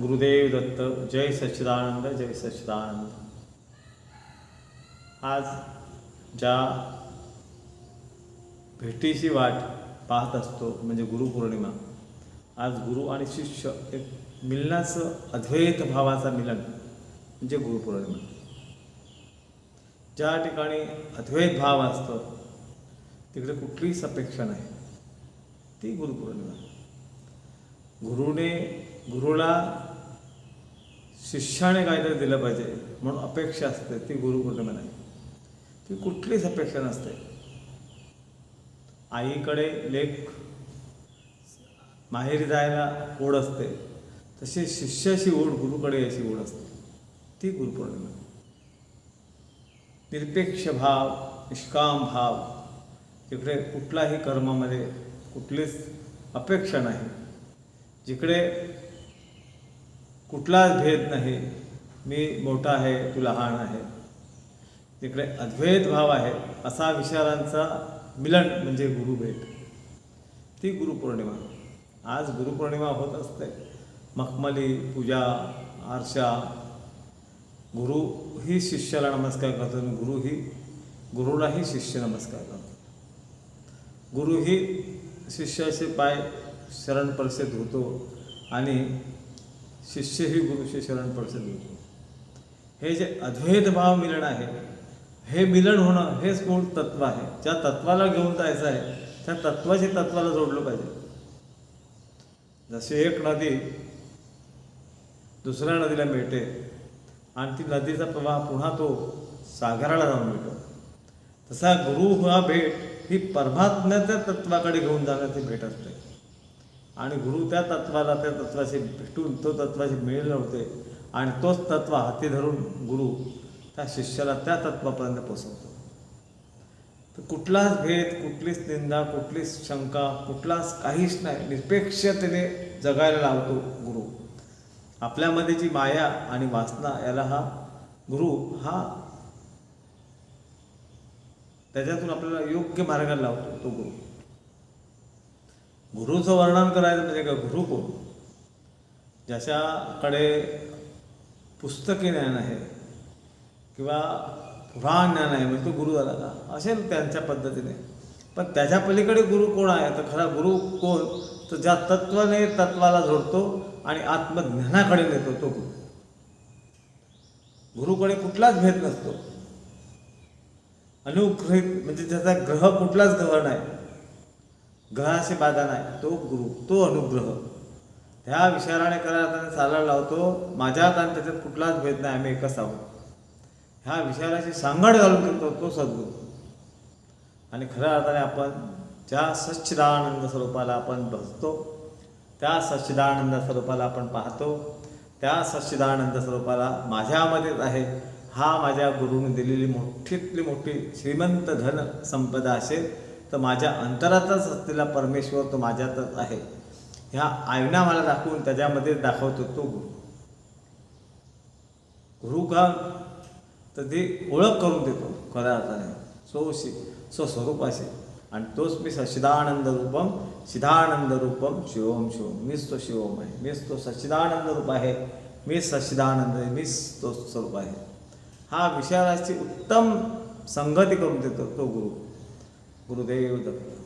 गुरुदेव दत्त जय सच्चिदानंद जय सच्चिदानंद. आज ज्या भेटीची वाट पाहत असतो म्हणजे गुरुपौर्णिमा आज गुरु आणि शिष्य एक मिलनाचं अद्वैत भावाचा मिलन म्हणजे गुरुपौर्णिमा ज्या ठिकाणी अद्वैत भाव असतो तिकडे कुठलीच अपेक्षा नाही. ती गुरुपौर्णिमा गुरुने गुरुला शिष्याने काहीतरी दिलं पाहिजे म्हणून अपेक्षा असते ती गुरुपौर्णिमेला नाही ती कुठलीच अपेक्षा नसते. आईकडे लेख माहेरी जायला ओढ असते तशी शिष्याची ओढ गुरुकडे अशी ओढ असते. ती गुरुपौर्णिमा. निरपेक्ष भाव निष्काम भाव तिकडे कुठलाही कर्मामध्ये कुठलीच अपेक्षा नाही जिकडे कुठलाच भेद नाही. मी मोठा आहे तू लहान आहे. तिकडे अद्वैत भाव आहे असा विचारांचा मिलन म्हणजे गुरुभेट ती गुरुपौर्णिमा. आज गुरुपौर्णिमा होत असते. मखमली पूजा आरशा. गुरु ही शिष्याला नमस्कार करतो आणि गुरु ही गुरुलाही शिष्य नमस्कार करतो. गुरु ही शिष्याचे पाय शरणस्पर्श धुतो आणि शिष्य ही गुरु गुरुचे शरण धुतो हे जे अद्वैत भाव मिलन आहे हे मिलन होणं हेच मूळ तत्व आहे. ज्या तत्वाला घेऊन जायचं आहे त्या तत्वाशी तत्वाला जोडलं पाहिजे. जशी एक नदी दुसऱ्या नदीला मिळते आणि ती नदीचा प्रवाह पुन्हा तो सागराला जाऊन मिळतो. तसा गुरु हा भेट ही परमात्म्याच्या तत्वाकडे घेऊन जाण्याची भेट असते. आणि गुरु त्या तत्वाला त्या तत्वाशी भेटून तो तत्वाशी मिळले होते. आणि तोच तत्व हाती धरून गुरु त्या शिष्याला त्या तत्वापर्यंत पोचवतो तर कुठलाच भेद कुठलीच निंदा कुठलीच शंका कुठलाच काहीच नाही. निरपेक्षतेने जगायला लावतो गुरु. आपल्यामध्ये जी माया आणि वासना याला हा गुरु हा त्याच्यातून आपल्याला योग्य मार्गाला लावतो तो गुरु. गुरुचं वर्णन करायचं म्हणजे का गुरु कोण? ज्याच्याकडे पुस्तकी ज्ञान आहे किंवा पुराण ज्ञान आहे म्हणजे तो गुरु झाला का? असेल त्यांच्या पद्धतीने. पण त्याच्या पलीकडे गुरु कोण आहे? तर खरा गुरु कोण? तर ज्या तत्वाने तत्वाला जोडतो आणि आत्मज्ञानाकडे नेतो तो गुरु. गुरुकडे कुठलाच भेद नसतो. अनुग्रहित म्हणजे त्याचा ग्रह कुठलाच ग्रह नाही. ग्रहाशी बाधा नाही तो गुरु तो अनुग्रह. त्या विचाराने करायला चालायला लावतो माझ्यात आणि त्याच्यात कुठलाच भेद नाही आम्ही एकच आहोत. ह्या विचाराची सांगड घालून करतो तो सद्गुरू. आणि खऱ्या अर्थाने आपण ज्या सच्चिदानंद स्वरूपाला आपण बसतो त्या सच्चिदानंद स्वरूपाला आपण पाहतो त्या सच्चिदानंद स्वरूपाला माझ्यामध्येच आहे. हा माझ्या गुरुने दिलेली मोठीतली मोठी श्रीमंत धन संपदा असेल तर माझ्या अंतरातच असलेला परमेश्वर तो माझ्यातच आहे. ह्या आयना मला दाखवून त्याच्यामध्ये दाखवतो तो गुरु. गुरु का? तर ती ओळख करून देतो खऱ्या अर्थाने. सोशी स्वस्वरूपाशी आणि तोच मी सच्चिदानंद रूपम सिद्धानंद रूपम शिवम शिवम. मीच तो शिवम आहे. मीच तो सच्चिदानंद रूप आहे. मीच सच्चिदानंद आहे. मीच तो स्वरूप आहे. हा विचाराची उत्तम संगती करून देतो तो गुरु. गुरुदेव दत्त